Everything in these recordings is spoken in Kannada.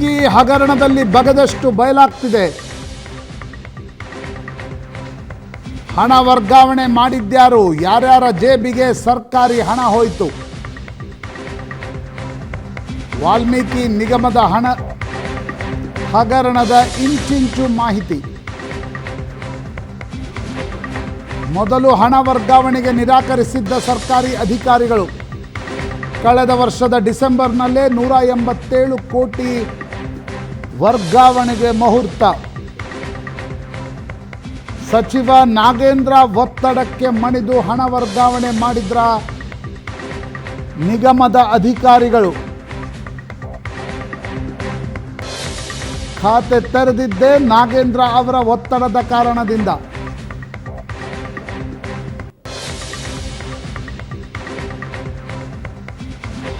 ವಾಲ್ಮೀಕಿ ಹಗರಣದಲ್ಲಿ ಬಗದಷ್ಟು ಬಯಲಾಗ್ತಿದೆ. ಹಣ ವರ್ಗಾವಣೆ ಮಾಡಿದ್ಯಾರು, ಯಾರ್ಯಾರ ಜೇಬಿಗೆ ಸರ್ಕಾರಿ ಹಣ ಹೋಯಿತು. ವಾಲ್ಮೀಕಿ ನಿಗಮದ ಹಣ ಹಗರಣದ ಇಂಚಿಂಚು ಮಾಹಿತಿ. ಮೊದಲು ಹಣ ವರ್ಗಾವಣೆಗೆ ನಿರಾಕರಿಸಿದ್ದ ಸರ್ಕಾರಿ ಅಧಿಕಾರಿಗಳು. ಕಳೆದ ವರ್ಷದ ಡಿಸೆಂಬರ್ನಲ್ಲೇ ನೂರ ಎಂಬತ್ತೇಳು ಕೋಟಿ ವರ್ಗಾವಣೆಗೆ ಮುಹೂರ್ತ. ಸಚಿವ ನಾಗೇಂದ್ರ ಒತ್ತಡಕ್ಕೆ ಮಣಿದು ಹಣ ವರ್ಗಾವಣೆ ಮಾಡಿದ್ರ ನಿಗಮದ ಅಧಿಕಾರಿಗಳು. ಖಾತೆ ತೆರೆದಿದ್ದೇ ನಾಗೇಂದ್ರ ಅವರ ಒತ್ತಡದ ಕಾರಣದಿಂದ.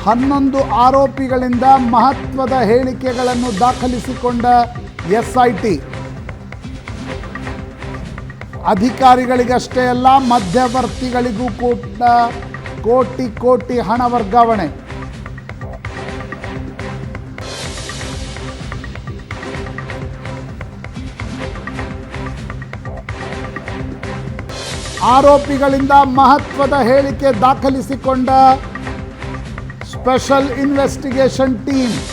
ಹನ್ನೊಂದು ಆರೋಪಿಗಳಿಂದ ಮಹತ್ವದ ಹೇಳಿಕೆಗಳನ್ನು ದಾಖಲಿಸಿಕೊಂಡ ಎಸ್ಐಟಿ. ಅಧಿಕಾರಿಗಳಿಗಷ್ಟೇ ಅಲ್ಲ, ಮಧ್ಯವರ್ತಿಗಳಿಗೂ ಕೂಡ ಕೋಟಿ ಕೋಟಿ ಹಣ ವರ್ಗಾವಣೆ. ಆರೋಪಿಗಳಿಂದ ಮಹತ್ವದ ಹೇಳಿಕೆ ದಾಖಲಿಸಿಕೊಂಡ Special Investigation Team.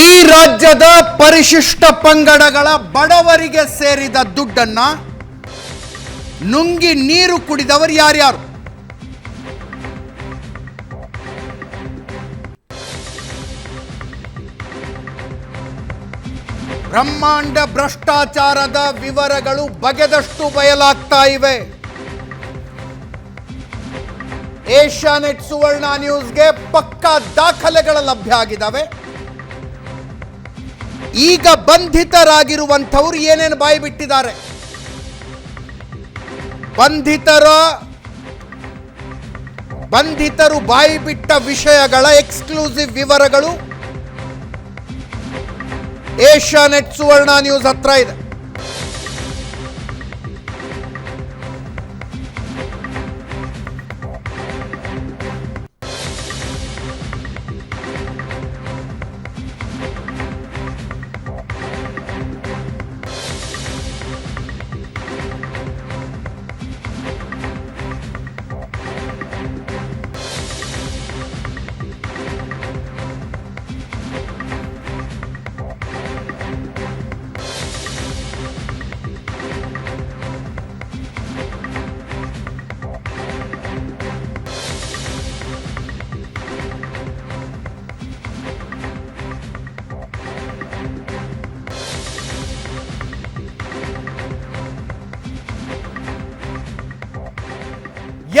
ಈ ರಾಜ್ಯದ ಪರಿಶಿಷ್ಟ ಪಂಗಡಗಳ ಬಡವರಿಗೆ ಸೇರಿದ ದುಡ್ಡನ್ನ ನುಂಗಿ ನೀರು ಕುಡಿದವರು ಯಾರ್ಯಾರು? ಬ್ರಹ್ಮಾಂಡ ಭ್ರಷ್ಟಾಚಾರದ ವಿವರಗಳು ಬಗೆದಷ್ಟು ಬಯಲಾಗ್ತಾ ಇವೆ. ಏಷ್ಯಾನೆಟ್ ಸುವರ್ಣ ನ್ಯೂಸ್ಗೆ ಪಕ್ಕಾ ದಾಖಲೆಗಳ ಲಭ್ಯ ಆಗಿದ್ದಾವೆ ಈಗ ಬಂಧಿತರಾಗಿರುವಂಥವ್ರು ಏನೇನು ಬಾಯಿ ಬಿಟ್ಟಿದ್ದಾರೆ? ಬಂಧಿತರ, ಬಂಧಿತರು ಬಾಯಿ ಬಿಟ್ಟ ವಿಷಯಗಳ ಎಕ್ಸ್ಕ್ಲೂಸಿವ್ ವಿವರಗಳು ಏಷ್ಯಾನೆಟ್ ಸುವರ್ಣ ನ್ಯೂಸ್ ಹತ್ರ ಇದೆ.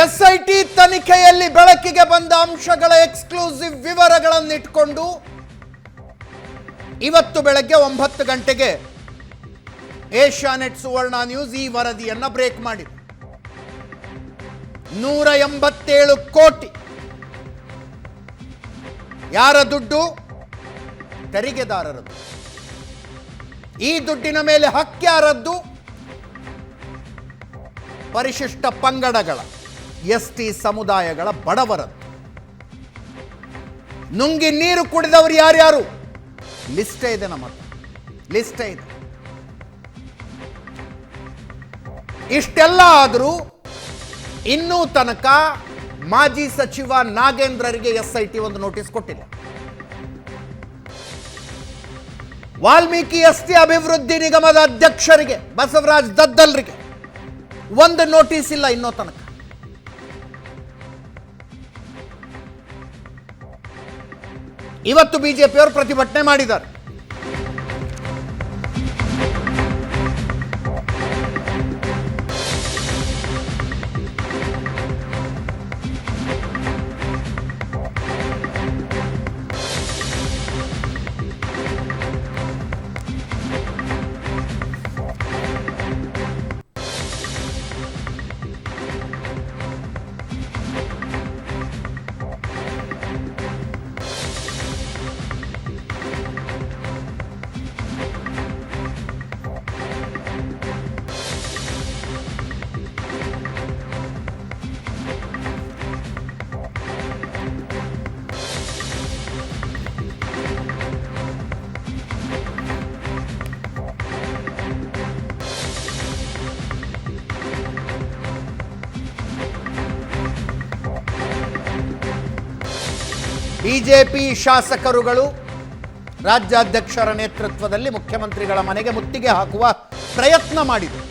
ಎಸ್ಐಟಿ ತನಿಖೆಯಲ್ಲಿ ಬೆಳಕಿಗೆ ಬಂದ ಅಂಶಗಳ ಎಕ್ಸ್ಕ್ಲೂಸಿವ್ ವಿವರಗಳನ್ನು ಇಟ್ಕೊಂಡು ಇವತ್ತು ಬೆಳಗ್ಗೆ ಒಂಬತ್ತು ಗಂಟೆಗೆ ಏಷ್ಯಾನೆಟ್ ಸುವರ್ಣ ನ್ಯೂಸ್ ಈ ವರದಿಯನ್ನ ಬ್ರೇಕ್ ಮಾಡಿದೆ. ನೂರ ಎಂಬತ್ತೇಳು ಕೋಟಿ. ಯಾರ ದುಡ್ಡು? ತೆರಿಗೆದಾರರದ್ದು ಈ ದುಡ್ಡಿನ ಮೇಲೆ ಹಕ್ಕ್ಯಾರದ್ದು ಪರಿಶಿಷ್ಟ ಪಂಗಡಗಳ. ಎಸ್ ಟಿ ಸಮುದಾಯಗಳ ಬಡವರದ್ದು ನುಂಗಿ ನೀರು ಕುಡಿದವರು ಯಾರ್ಯಾರು? ಲಿಸ್ಟೇ ಇದೆ ನಮ್ಮ ಲಿಸ್ಟೇ ಇದೆ. ಇಷ್ಟೆಲ್ಲ ಆದರೂ ಇನ್ನೂ ತನಕ ಮಾಜಿ ಸಚಿವ ನಾಗೇಂದ್ರರಿಗೆ ಎಸ್ ಐ ಟಿ ಒಂದು ನೋಟಿಸ್ ಕೊಟ್ಟಿಲ್ಲ ವಾಲ್ಮೀಕಿ ಎಸ್ ಟಿ ಅಭಿವೃದ್ಧಿ ನಿಗಮದ ಅಧ್ಯಕ್ಷರಿಗೆ, ಬಸವರಾಜ್ ದದ್ದಲ್ರಿಗೆ ಒಂದು ನೋಟಿಸ್ ಇಲ್ಲ ಇನ್ನೂ ತನಕ. ಇವತ್ತು ಬಿಜೆಪಿಯವರು ಪ್ರತಿಭಟನೆ ಮಾಡಿದ್ದಾರೆ. ಬಿಜೆಪಿ ಶಾಸಕರುಗಳು ರಾಜ್ಯಾಧ್ಯಕ್ಷರ ನೇತೃತ್ವದಲ್ಲಿ ಮುಖ್ಯಮಂತ್ರಿಗಳ ಮನೆಗೆ ಮುತ್ತಿಗೆ ಹಾಕುವ ಪ್ರಯತ್ನ ಮಾಡಿದರು.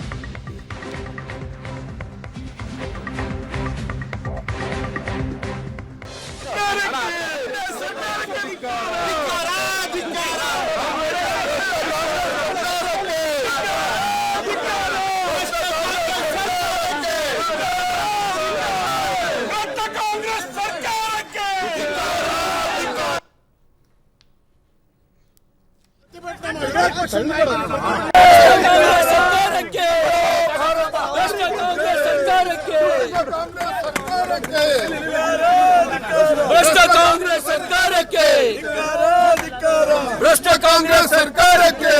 ಸರ್ಕಾರಕ್ಕೆ ಭ್ರಷ್ಟ ಕಾಂಗ್ರೆಸ್ ಸರ್ಕಾರಕ್ಕೆ ಭ್ರಷ್ಟ ಕಾಂಗ್ರೆಸ್ ಸರ್ಕಾರಕ್ಕೆ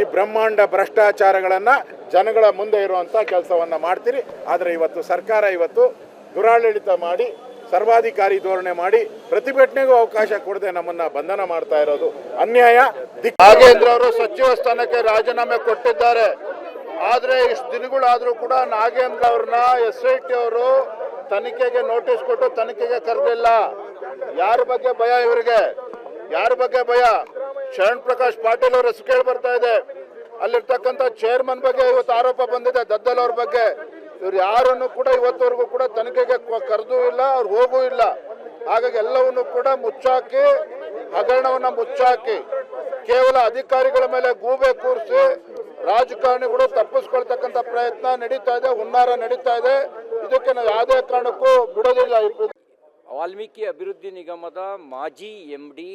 ಈ ಬ್ರಹ್ಮಾಂಡ ಭ್ರಷ್ಟಾಚಾರಗಳನ್ನ ಜನಗಳ ಮುಂದೆ ಇರುವಂತ ಕೆಲಸವನ್ನ ಮಾಡ್ತೀರಿ. ಆದ್ರೆ ಇವತ್ತು ಸರ್ಕಾರ ಇವತ್ತು ದುರಾಡಳಿತ ಮಾಡಿ ಸರ್ವಾಧಿಕಾರಿ ಧೋರಣೆ ಮಾಡಿ ಪ್ರತಿಭಟನೆಗೂ ಅವಕಾಶ ಕೊಡದೆ ನಮ್ಮನ್ನ ಬಂಧನ ಮಾಡ್ತಾ ಇರೋದು ಅನ್ಯಾಯ. ನಾಗೇಂದ್ರ ಅವರು ಸಚಿವ ಸ್ಥಾನಕ್ಕೆ ರಾಜೀನಾಮೆ ಕೊಟ್ಟಿದ್ದಾರೆ. ಆದ್ರೆ ಇಷ್ಟು ದಿನಗಳಾದ್ರೂ ಕೂಡ ನಾಗೇಂದ್ರ ಅವ್ರನ್ನ ಎಸ್ ಐ ಟಿ ಅವರು ತನಿಖೆಗೆ ನೋಟಿಸ್ ಕೊಟ್ಟು ತನಿಖೆಗೆ ಕರೆದಿಲ್ಲ. ಯಾರ ಬಗ್ಗೆ ಭಯ ಇವರಿಗೆ? ಯಾರ ಬಗ್ಗೆ ಭಯ? ಶರಣ್ ಪ್ರಕಾಶ್ ಪಾಟೀಲ್ ಅವರ ಹೆಸರು ಕೇಳಿ ಬರ್ತಾ ಇದೆ. ಅಲ್ಲಿರ್ತಕ್ಕಂಥ ಚೇರ್ಮನ್ ಬಗ್ಗೆ ಇವತ್ತು ಆರೋಪ ಬಂದಿದೆ, ದದ್ದಲ್ ಅವ್ರ ಬಗ್ಗೆ. ಇವ್ರು ಯಾರನ್ನು ಕೂಡ ಇವತ್ತವರೆಗೂ ಕೂಡ ತನಿಖೆಗೆ ಕರೆದೂ ಇಲ್ಲ, ಅವ್ರು ಹೋಗೂ ಇಲ್ಲ. ಹಾಗಾಗಿ ಎಲ್ಲವನ್ನು ಕೂಡ ಮುಚ್ಚಾಕಿ, ಹಗರಣವನ್ನ ಮುಚ್ಚಾಕಿ, ಕೇವಲ ಅಧಿಕಾರಿಗಳ ಮೇಲೆ ಗೂಬೆ ಕೂರಿಸಿ ರಾಜಕಾರಣಿಗಳು ತಪ್ಪಿಸ್ಕೊಳ್ತಕ್ಕಂಥ ಪ್ರಯತ್ನ ನಡೀತಾ ಇದೆ, ಹುನ್ನಾರ ನಡೀತಾ ಇದೆ. ಇದಕ್ಕೆ ನಾವು ಯಾವುದೇ ಕಾರಣಕ್ಕೂ ಬಿಡೋದಿಲ್ಲ ವಾಲ್ಮೀಕಿ ಅಭಿವೃದ್ಧಿ ನಿಗಮದ ಮಾಜಿ ಎಂ ಡಿ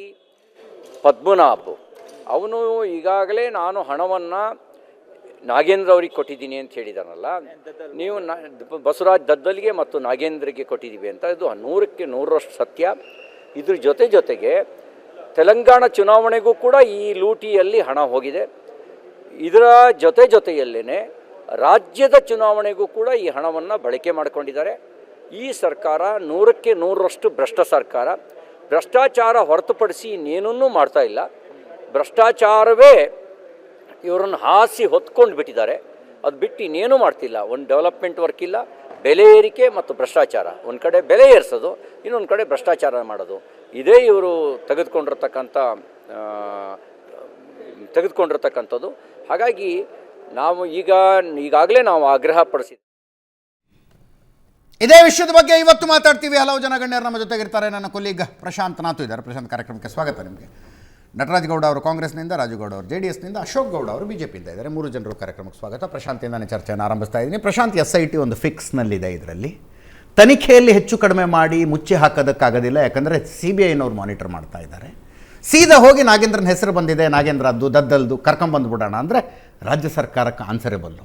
ಪದ್ಮನಾಭ್. ಅವನು ಈಗಾಗಲೇ ನಾನು ಹಣವನ್ನು ನಾಗೇಂದ್ರ ಅವ್ರಿಗೆ ಕೊಟ್ಟಿದ್ದೀನಿ ಅಂತ ಹೇಳಿದಾನಲ್ಲ ನೀವು ನ ಬಸವರಾಜ್ ದದ್ದಲ್ಗೆ ಮತ್ತು ನಾಗೇಂದ್ರಿಗೆ ಕೊಟ್ಟಿದ್ದೀವಿ ಅಂತ ಇದು ನೂರಕ್ಕೆ ನೂರರಷ್ಟು ಸತ್ಯ. ಇದ್ರ ಜೊತೆ ಜೊತೆಗೆ ತೆಲಂಗಾಣ ಚುನಾವಣೆಗೂ ಕೂಡ ಈ ಲೂಟಿಯಲ್ಲಿ ಹಣ ಹೋಗಿದೆ. ಇದರ ಜೊತೆ ಜೊತೆಯಲ್ಲೇ ರಾಜ್ಯದ ಚುನಾವಣೆಗೂ ಕೂಡ ಈ ಹಣವನ್ನು ಬಳಕೆ ಮಾಡಿಕೊಂಡಿದ್ದಾರೆ. ಈ ಸರ್ಕಾರ ನೂರಕ್ಕೆ ನೂರರಷ್ಟು ಭ್ರಷ್ಟ ಸರ್ಕಾರ. ಭ್ರಷ್ಟಾಚಾರ ಹೊರತುಪಡಿಸಿ ಇನ್ನೇನನ್ನೂ ಮಾಡ್ತಾ ಇಲ್ಲ. ಭ್ರಷ್ಟಾಚಾರವೇ ಇವರನ್ನು ಹಾಸಿ ಹೊತ್ಕೊಂಡು ಬಿಟ್ಟಿದ್ದಾರೆ. ಅದು ಬಿಟ್ಟು ಇನ್ನೇನೂ ಮಾಡ್ತಿಲ್ಲ. ಒಂದು ಡೆವಲಪ್ಮೆಂಟ್ ವರ್ಕ್ ಇಲ್ಲ. ಬೆಲೆ ಏರಿಕೆ ಮತ್ತು ಭ್ರಷ್ಟಾಚಾರ. ಒಂದು ಕಡೆ ಬೆಲೆ ಏರಿಸೋದು, ಇನ್ನೊಂದು ಕಡೆ ಭ್ರಷ್ಟಾಚಾರ ಮಾಡೋದು. ಇದೇ ಇವರು ತೆಗೆದುಕೊಂಡಿರ್ತಕ್ಕಂಥ ತೆಗೆದುಕೊಂಡಿರ್ತಕ್ಕಂಥದ್ದು. ಹಾಗಾಗಿ ನಾವು ಈಗ, ಈಗಾಗಲೇ ನಾವು ಆಗ್ರಹ ಪಡಿಸಿದ್ವಿ ಇದೇ ವಿಷಯದ ಬಗ್ಗೆ ಇವತ್ತು ಮಾತಾಡ್ತೀವಿ. ಹಲವು ಜನ ಗಣ್ಯರು ನಮ್ಮ ಜೊತೆಗಿರ್ತಾರೆ. ನನ್ನ ಕೊಲೀಗ್ ಪ್ರಶಾಂತ್ ನಾಥು ಇದ್ದಾರೆ. ಪ್ರಶಾಂತ್ ಕಾರ್ಯಕ್ರಮಕ್ಕೆ ಸ್ವಾಗತ ನಿಮಗೆ. ನಟರಾಜ್ ಗೌಡ ಅವರು ಕಾಂಗ್ರೆಸ್ನಿಂದ, ರಾಜುಗೌಡ ಅವರು ಜೆ ಡಿ ಎಸ್ನಿಂದ ಅಶೋಕ್ ಗೌಡ ಅವರು ಬಿ ಜೆ ಪಿಯಿಂದ ಇದ್ದಾರೆ. ಮೂರು ಜನರು ಕಾರ್ಯಕ್ರಮಕ್ಕೆ ಸ್ವಾಗತ. ಪ್ರಶಾಂತಿಂದಾನೇ ಚರ್ಚೆಯನ್ನು ಆರಂಭಿಸ್ತಾ ಇದ್ದೀನಿ. ಪ್ರಶಾಂತ್ ಎಸ್ ಐ ಟಿ ಒಂದು ಫಿಕ್ಸ್ನಲ್ಲಿದೆ ಇದರಲ್ಲಿ. ತನಿಖೆಯಲ್ಲಿ ಹೆಚ್ಚು ಕಡಿಮೆ ಮಾಡಿ ಮುಚ್ಚಿ ಹಾಕೋದಕ್ಕಾಗೋದಿಲ್ಲ, ಯಾಕಂದರೆ ಸಿ ಬಿ ಐನವ್ರು ಮಾನಿಟರ್ ಮಾಡ್ತಾ ಇದ್ದಾರೆ. ಸೀದಾ ಹೋಗಿ ನಾಗೇಂದ್ರನ ಹೆಸರು ಬಂದಿದೆ. ನಾಗೇಂದ್ರ ನಾಗೇಂದ್ರದ್ದು ದದ್ದಲ್ದು ಕರ್ಕೊಂಬಂದ್ಬಿಡೋಣ ಅಂದರೆ ರಾಜ್ಯ ಸರ್ಕಾರಕ್ಕೆ ಆನ್ಸರೇಬಲ್ಲು.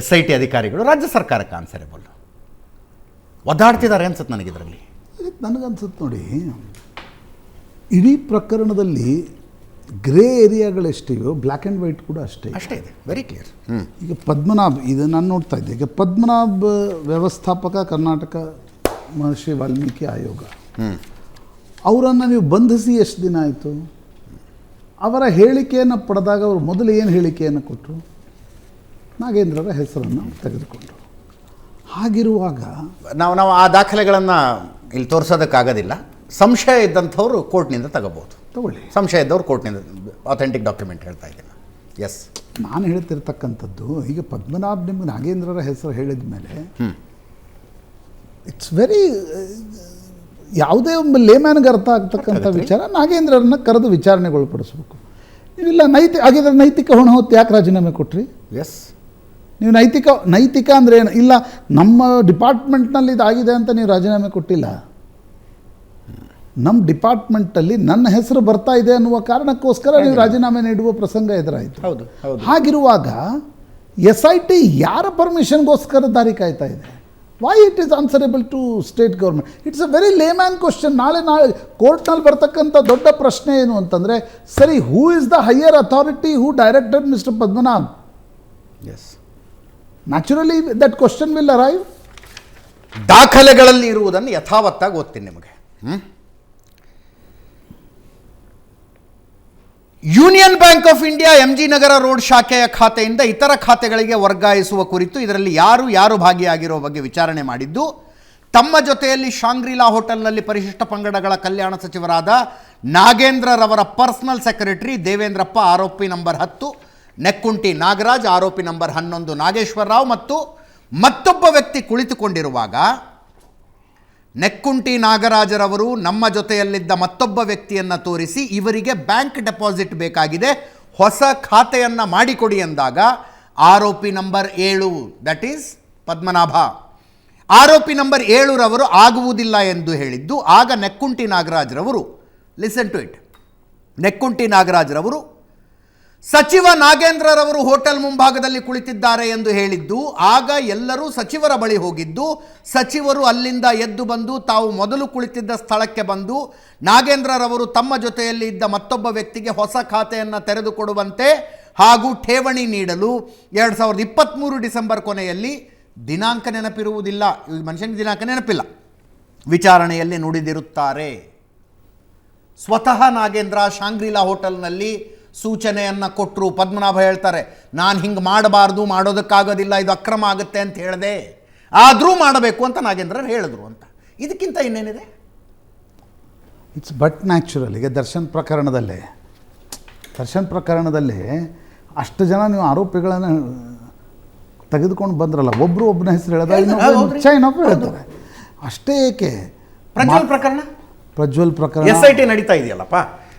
ಎಸ್ ಐ ಟಿ ಅಧಿಕಾರಿಗಳು ರಾಜ್ಯ ಸರ್ಕಾರಕ್ಕೆ ಆನ್ಸರೇಬಲ್ಲು. ಒದ್ದಾಡ್ತಿದ್ದಾರೆ ಅನ್ಸುತ್ತೆ ನನಗಿದರಲ್ಲಿ ನನಗನ್ಸುತ್ತೆ ನೋಡಿ. ಇಡೀ ಪ್ರಕರಣದಲ್ಲಿ ಗ್ರೇ ಏರಿಯಾಗಳೆಷ್ಟಿವೆಯೋ ಬ್ಲ್ಯಾಕ್ ಆ್ಯಂಡ್ ವೈಟ್ ಕೂಡ ಅಷ್ಟೇ. ಅಷ್ಟೇ ಇದೆ. ವೆರಿ ಕ್ಲಿಯರ್ ಈಗ ಪದ್ಮನಾಭ್ ಇದು ನಾನು ನೋಡ್ತಾ ಇದ್ದೆ ಈಗ ಪದ್ಮನಾಭ್ ವ್ಯವಸ್ಥಾಪಕ ಕರ್ನಾಟಕ ಮಹರ್ಷಿ ವಾಲ್ಮೀಕಿ ಆಯೋಗ. ಅವರನ್ನು ನೀವು ಬಂಧಿಸಿ ಎಷ್ಟು ದಿನ ಆಯಿತು? ಅವರ ಹೇಳಿಕೆಯನ್ನು ಪಡೆದಾಗ ಅವರು ಮೊದಲು ಏನು ಹೇಳಿಕೆಯನ್ನು ಕೊಟ್ಟರು ನಾಗೇಂದ್ರರ ಹೆಸರನ್ನು ತೆಗೆದುಕೊಂಡರು. ಹಾಗಿರುವಾಗ ನಾವು ನಾವು ಆ ದಾಖಲೆಗಳನ್ನು ಇಲ್ಲಿ ತೋರಿಸೋದಕ್ಕಾಗೋದಿಲ್ಲ. ಸಂಶಯ ಇದ್ದಂಥವ್ರು ಕೋರ್ಟ್ನಿಂದ ತಗೋಬೋದು. ತಗೊಳ್ಳಿ. ಸಂಶಯ ಇದ್ದವ್ರು ಕೋರ್ಟ್ನಿಂದ ಅಥೆಂಟಿಕ್ ಡಾಕ್ಯುಮೆಂಟ್ ಹೇಳ್ತಾ ಇದ್ದೀನಿ. ಎಸ್ ನಾನು ಹೇಳ್ತಿರ್ತಕ್ಕಂಥದ್ದು ಈಗ ಪದ್ಮನಾಭ್ ನಿಮ್ಗೆ ನಾಗೇಂದ್ರರ ಹೆಸರು ಹೇಳಿದ ಮೇಲೆ ಇಟ್ಸ್ ವೆರಿ ಯಾವುದೇ ಒಬ್ಬ ಲೇಮ್ಯಾನ್ಗೆ ಅರ್ಥ ಆಗ್ತಕ್ಕಂಥ ವಿಚಾರ ನಾಗೇಂದ್ರರನ್ನ ಕರೆದು ವಿಚಾರಣೆಗೊಳಪಡಿಸ್ಬೇಕು ನೀವಿಲ್ಲ ನೈತಿ ಹಾಗಿದ್ರೆ ನೈತಿಕ ಹೊಣ ಹೊತ್ತು ಯಾಕೆ ರಾಜೀನಾಮೆ ಕೊಟ್ರಿ? ಎಸ್ ನೀವು ನೈತಿಕ ನೈತಿಕ ಅಂದರೆ ಏನು? ಇಲ್ಲ ನಮ್ಮ ಡಿಪಾರ್ಟ್ಮೆಂಟ್ನಲ್ಲಿ ಇದಾಗಿದೆ ಅಂತ ನೀವು ರಾಜೀನಾಮೆ ಕೊಟ್ಟಿಲ್ಲ. ನಮ್ಮ ಡಿಪಾರ್ಟ್ಮೆಂಟಲ್ಲಿ ನನ್ನ ಹೆಸರು ಬರ್ತಾ ಇದೆ ಅನ್ನುವ ಕಾರಣಕ್ಕೋಸ್ಕರ ನೀವು ರಾಜೀನಾಮೆ ನೀಡುವ ಪ್ರಸಂಗ ಎದುರಾಯಿತು. ಹೌದು. ಹಾಗಿರುವಾಗ ಎಸ್ ಐ ಟಿ ಯಾರ ಪರ್ಮಿಷನ್ಗೋಸ್ಕರ ದಾರಿ ಕಾಯ್ತಾ ಇದೆ? Why it is answerable to state government it's a very layman question ನಾಳೆ ನಾಳೆ ಕೋರ್ಟ್ನಲ್ಲಿ ಬರ್ತಕ್ಕಂಥ ದೊಡ್ಡ ಪ್ರಶ್ನೆ ಏನು ಅಂತಂದರೆ ಸರಿ who is the higher authority who directed mister Padmanabh yes naturally that question will arrive ದಾಖಲೆಗಳಲ್ಲಿ ಇರುವುದನ್ನು ಯಥಾವತ್ತಾಗಿ ಓದ್ತೀನಿ ನಿಮಗೆ. Union Bank of India M G Nagar road ಶಾಖೆಯ ಖಾತೆಯಿಂದ ಇತರ ಖಾತೆಗಳಿಗೆ ವರ್ಗಾಯಿಸುವ ಕುರಿತು ಇದರಲ್ಲಿ ಯಾರು ಯಾರು ಭಾಗಿಯಾಗಿರೋ ಬಗ್ಗೆ ವಿಚಾರಣೆ ಮಾಡಿದ್ದು, ತಮ್ಮ ಜೊತೆಯಲ್ಲಿ ಶಾಂಗ್ರಿಲಾ ಹೋಟೆಲ್ನಲ್ಲಿ ಪರಿಶಿಷ್ಟ ಪಂಗಡಗಳ ಕಲ್ಯಾಣ ಸಚಿವರಾದ ನಾಗೇಂದ್ರರವರ ಪರ್ಸನಲ್ ಸೆಕ್ರೆಟರಿ ದೇವೇಂದ್ರಪ್ಪ ಆರೋಪಿ ನಂಬರ್ ಹತ್ತು, ನೆಕ್ಕುಂಟಿ ನಾಗರಾಜ್ ಆರೋಪಿ ನಂಬರ್ ಹನ್ನೊಂದು ನಾಗೇಶ್ವರರಾವ್ ಮತ್ತು ಮತ್ತೊಬ್ಬ ವ್ಯಕ್ತಿ ಕುಳಿತುಕೊಂಡಿರುವಾಗ ನೆಕ್ಕುಂಟಿ ನಾಗರಾಜರವರು ನಮ್ಮ ಜೊತೆಯಲ್ಲಿದ್ದ ಮತ್ತೊಬ್ಬ ವ್ಯಕ್ತಿಯನ್ನು ತೋರಿಸಿ ಇವರಿಗೆ ಬ್ಯಾಂಕ್ ಡೆಪಾಸಿಟ್ ಬೇಕಾಗಿದೆ, ಹೊಸ ಖಾತೆಯನ್ನು ಮಾಡಿಕೊಡಿ ಎಂದಾಗ, ಆರೋಪಿ ನಂಬರ್ ಏಳು ದಟ್ ಈಸ್ ಪದ್ಮನಾಭ. ಆರೋಪಿ ನಂಬರ್ ಏಳುರವರು ಆಗುವುದಿಲ್ಲ ಎಂದು ಹೇಳಿದ್ದು, ಆಗ ನೆಕ್ಕುಂಟಿ ನಾಗರಾಜ್ರವರು ಲಿಸನ್ ಟು ಇಟ್ ನೆಕ್ಕುಂಟಿ ನಾಗರಾಜ್ರವರು ಸಚಿವ ನಾಗೇಂದ್ರರವರು ಹೋಟೆಲ್ ಮುಂಭಾಗದಲ್ಲಿ ಕುಳಿತಿದ್ದಾರೆ ಎಂದು ಹೇಳಿದ್ದು, ಆಗ ಎಲ್ಲರೂ ಸಚಿವರ ಬಳಿ ಹೋಗಿದ್ದು, ಸಚಿವರು ಅಲ್ಲಿಂದ ಎದ್ದು ಬಂದು ತಾವು ಮೊದಲು ಕುಳಿತಿದ್ದ ಸ್ಥಳಕ್ಕೆ ಬಂದು, ನಾಗೇಂದ್ರರವರು ತಮ್ಮ ಜೊತೆಯಲ್ಲಿ ಇದ್ದ ಮತ್ತೊಬ್ಬ ವ್ಯಕ್ತಿಗೆ ಹೊಸ ಖಾತೆಯನ್ನು ತೆರೆದುಕೊಡುವಂತೆ ಹಾಗೂ ಠೇವಣಿ ನೀಡಲು ಎರಡು ಸಾವಿರದ ಇಪ್ಪತ್ತ್ಮೂರು ಡಿಸೆಂಬರ್ ಕೊನೆಯಲ್ಲಿ ದಿನಾಂಕ ನೆನಪಿರುವುದಿಲ್ಲ. ಈ ಮನುಷ್ಯನಿಗೆ ದಿನಾಂಕ ನೆನಪಿಲ್ಲ. ವಿಚಾರಣೆಯಲ್ಲಿ ನುಡಿದಿರುತ್ತಾರೆ. ಸ್ವತಃ ನಾಗೇಂದ್ರ, ಶಾಂಗ್ರಿಲಾ ಹೋಟೆಲ್ನಲ್ಲಿ ಸೂಚನೆಯನ್ನು ಕೊಟ್ಟರು ಪದ್ಮನಾಭ ಹೇಳ್ತಾರೆ ನಾನು ಹಿಂಗೆ ಮಾಡಬಾರ್ದು ಮಾಡೋದಕ್ಕಾಗೋದಿಲ್ಲ ಇದು ಅಕ್ರಮ ಆಗುತ್ತೆ ಅಂತ ಹೇಳಿದೆ ಆದರೂ ಮಾಡಬೇಕು ಅಂತ ನಾಗೇಂದ್ರ ಹೇಳಿದ್ರು ಅಂತ. ಇದಕ್ಕಿಂತ ಇನ್ನೇನಿದೆ? ಇಟ್ಸ್ ಬಟ್ ನ್ಯಾಚುರಲ್ ಈಗ ದರ್ಶನ್ ಪ್ರಕರಣದಲ್ಲಿ ದರ್ಶನ್ ಪ್ರಕರಣದಲ್ಲಿ ಅಷ್ಟು ಜನ ನೀವು ಆರೋಪಿಗಳನ್ನು ತೆಗೆದುಕೊಂಡು ಬಂದ್ರಲ್ಲ ಒಬ್ಬರು ಒಬ್ಬನ ಹೆಸರು ಹೇಳಿದ್ರೆ. ಇನ್ನೊಬ್ಬರು ಹೇಳ್ತಾರೆ ಅಷ್ಟೇ ಏಕೆ? ಪ್ರಜ್ವಲ್ ಪ್ರಕರಣ? ಪ್ರಜ್ವಲ್ ಪ್ರಕರಣ ಎಸ್ ಐ ಟಿ ನಡೀತಾ ಇದೆಯಲ್ಲಪ್ಪ.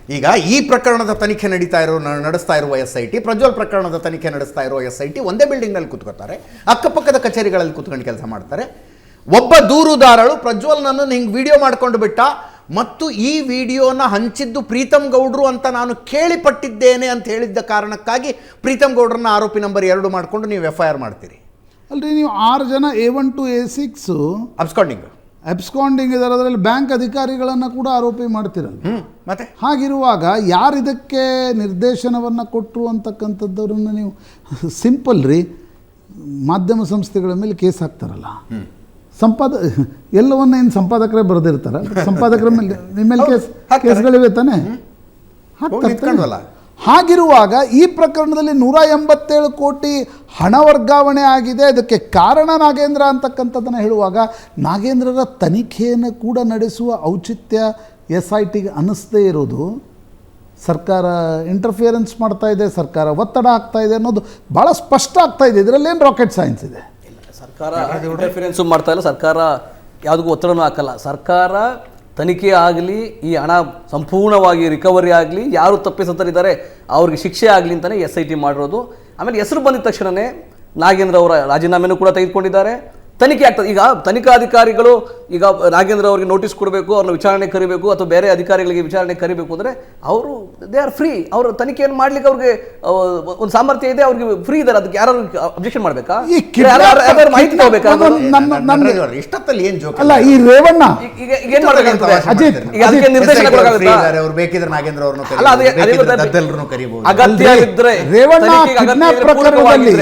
ಈಗ ಈ ಪ್ರಕರಣದ ತನಿಖೆ ನಡೀತಾ ಇರೋ ನಡೆಸ್ತಾ ಇರುವ ಎಸ್ ಐ ಟಿ ಪ್ರಜ್ವಲ್ ಪ್ರಕರಣದ ತನಿಖೆ ನಡೆಸ್ತಾ ಇರೋ ಎಸ್ ಐ ಟಿ ಒಂದೇ ಬಿಲ್ಡಿಂಗ್ನಲ್ಲಿ ಕೂತ್ಕೋತಾರೆ. ಅಕ್ಕಪಕ್ಕದ ಕಚೇರಿಗಳಲ್ಲಿ ಕೂತ್ಕೊಂಡು ಕೆಲಸ ಮಾಡ್ತಾರೆ. ಒಬ್ಬ ದೂರುದಾರಳು ಪ್ರಜ್ವಲ್ನನ್ನು ಹಿಂಗೆ ವಿಡಿಯೋ ಮಾಡ್ಕೊಂಡು ಬಿಟ್ಟ ಮತ್ತು ಈ ವಿಡಿಯೋನ ಹಂಚಿದ್ದು ಪ್ರೀತಮ್ ಗೌಡ್ರು ಅಂತ ನಾನು ಕೇಳಿಪಟ್ಟಿದ್ದೇನೆ ಅಂತ ಹೇಳಿದ್ದ ಕಾರಣಕ್ಕಾಗಿ ಪ್ರೀತಮ್ ಗೌಡ್ರನ್ನ ಆರೋಪಿ ನಂಬರ್ ಎರಡು ಮಾಡಿಕೊಂಡು ನೀವು ಎಫ್ ಐ ಆರ್ ಮಾಡ್ತೀರಿ. ಅಲ್ರಿ ನೀವು ಆರು ಜನ A one two A six absconding absconding ಇದ್ದಾರೆ ಅದರಲ್ಲಿ ಬ್ಯಾಂಕ್ ಅಧಿಕಾರಿಗಳನ್ನು ಕೂಡ ಆರೋಪಿ ಮಾಡ್ತಿರಲ್ಲ. ಮತ್ತೆ? ಹಾಗಿರುವಾಗ ಯಾರು ಇದಕ್ಕೆ ನಿರ್ದೇಶನವನ್ನು ಕೊಟ್ಟರು ಅಂತಕ್ಕಂಥದ್ದವ್ರನ್ನ ನೀವು ಸಿಂಪಲ್ ರೀ ಮಾಧ್ಯಮ ಸಂಸ್ಥೆಗಳ ಮೇಲೆ ಕೇಸ್ ಹಾಕ್ತಾರಲ್ಲ. ಸಂಪಾದ ಎಲ್ಲವನ್ನ ಏನು ಸಂಪಾದಕರೇ ಬರೆದಿರ್ತಾರೆ. ಸಂಪಾದಕರ ಮೇಲೆ ನಿಮ್ಮ ಮೇಲೆ ಕೇಸ್. ಕೇಸ್ಗಳಿವೆ ತಾನೆ? ಹೋಗಿ ಹಾಕ್ತಾರೆ ತಾನೆ? ಹಾಗಿರುವಾಗ ಈ ಪ್ರಕರಣದಲ್ಲಿ ನೂರ ಎಂಬತ್ತೇಳು ಕೋಟಿ ಹಣ ವರ್ಗಾವಣೆ ಆಗಿದೆ. ಅದಕ್ಕೆ ಕಾರಣ ನಾಗೇಂದ್ರ ಅಂತಕ್ಕಂಥದ್ದನ್ನು ಹೇಳುವಾಗ ನಾಗೇಂದ್ರರ ತನಿಖೆಯನ್ನು ಕೂಡ ನಡೆಸುವ ಔಚಿತ್ಯ ಎಸ್ ಐ ಟಿಗೆ ಅನ್ನಿಸದೇ ಇರೋದು. ಸರ್ಕಾರ ಇಂಟರ್ಫಿಯರೆನ್ಸ್ ಮಾಡ್ತಾ ಇದೆ, ಸರ್ಕಾರ ಒತ್ತಡ ಆಗ್ತಾ ಇದೆ ಅನ್ನೋದು ಭಾಳ ಸ್ಪಷ್ಟ ಆಗ್ತಾ ಇದೆ. ಇದರಲ್ಲೇನು ರಾಕೆಟ್ ಸೈನ್ಸ್ ಇದೆ? ಸರ್ಕಾರ ಇಂಟರ್ಫಿಯರೆನ್ಸು ಮಾಡ್ತಾ ಇಲ್ಲ, ಸರ್ಕಾರ ಯಾವುದಕ್ಕೂ ಒತ್ತಡನೂ ಹಾಕಲ್ಲ. ಸರ್ಕಾರ ತನಿಖೆ ಆಗಲಿ, ಈ ಹಣ ಸಂಪೂರ್ಣವಾಗಿ ರಿಕವರಿ ಆಗಲಿ, ಯಾರು ತಪ್ಪಿಸತ್ತರಿದ್ದಾರೆ ಅವ್ರಿಗೆ ಶಿಕ್ಷೆ ಆಗಲಿ ಅಂತಲೇ ಎಸ್ ಐ ಟಿ ಮಾಡಿರೋದು. ಆಮೇಲೆ ಹೆಸರು ಬಂದಿದ ತಕ್ಷಣವೇ ನಾಗೇಂದ್ರ ಅವರ ರಾಜೀನಾಮೆನೂ ಕೂಡ ತೆಗೆದುಕೊಂಡಿದ್ದಾರೆ. ತನಿಖೆ ಆಗ್ತದೆ. ಈಗ ತನಿಖಾಧಿಕಾರಿಗಳು ಈಗ ನಾಗೇಂದ್ರ ಅವರಿಗೆ ನೋಟಿಸ್ ಕೊಡಬೇಕು ಅವ್ರನ್ನ ವಿಚಾರಣೆ ಕರಿಬೇಕು ಅಥವಾ ಬೇರೆ ಅಧಿಕಾರಿಗಳಿಗೆ ವಿಚಾರಣೆ ಕರಿಬೇಕು ಅಂದರೆ ಅವರು ದೇ ಆರ್ ಫ್ರೀ ಅವರು ತನಿಖೆಯನ್ನು ಮಾಡ್ಲಿಕ್ಕೆ ಅವ್ರಿಗೆ ಒಂದು ಸಾಮರ್ಥ್ಯ ಇದೆ ಅವ್ರಿಗೆ ಫ್ರೀ ಇದ್ದಾರೆ ಅದಕ್ಕೆ ಯಾರು ಅಬ್ಜೆಕ್ಷನ್ ಮಾಡಬೇಕಾ ಮಾಹಿತಿ ತಗೋಬೇಕಾ? ಇಷ್ಟೊತ್ತಲ್ಲಿ ಏನು ಜೋಕ್ ಅಲ್ಲ ಈ ರೇವಣ್ಣ ಈಗ- ಏನ್ ಮಾಡಬೇಕಂತ ಅಜಿತ್, ಈಗ ಅದಕ್ಕೆ ನಿರ್ದೇಶನ ಅವ್ರು ಬೇಕಿದ್ರೆ ನಾಗೇಂದ್ರ ಅವ್ರನ್ನ ಅಲ್ಲ ಅದೇ ಅಗತ್ಯ ಇದ್ರೆ ರೇವಣ್ಣ ಪ್ರಕರಣದಲ್ಲಿ